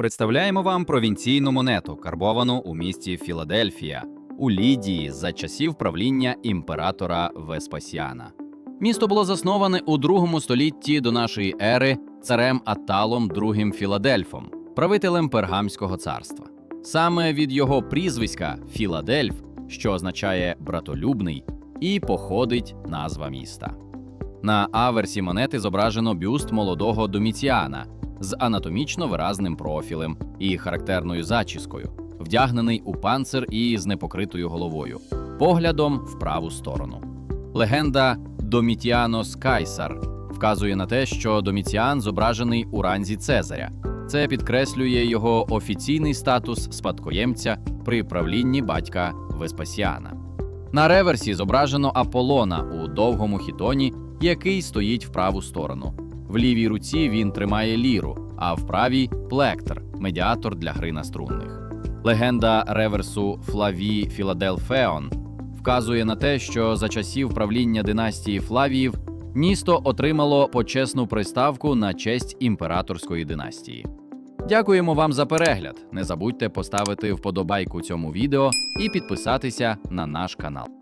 Представляємо вам провінційну монету, карбовану у місті Філадельфія, у Лідії за часів правління імператора Веспасіана. Місто було засноване у другому столітті до нашої ери царем Аталом II Філадельфом, правителем Пергамського царства. Саме від його прізвиська Філадельф, що означає братолюбний, і походить назва міста. На аверсі монети зображено бюст молодого Доміціана з анатомічно виразним профілем і характерною зачіскою, вдягнений у панцир і з непокритою головою, поглядом в праву сторону. Легенда Домітіанос Кайсар вказує на те, що Доміціан зображений у ранзі Цезаря. Це підкреслює його офіційний статус спадкоємця при правлінні батька Веспасіана. На реверсі зображено Аполлона у довгому хітоні, який стоїть в праву сторону. В лівій руці він тримає ліру, а в правій плектр медіатор для гри на струнних. Легенда реверсу Флаві Філадельфеон вказує на те, що за часів правління династії Флавіїв місто отримало почесну приставку на честь імператорської династії. Дякуємо вам за перегляд. Не забудьте поставити вподобайку цьому відео і підписатися на наш канал.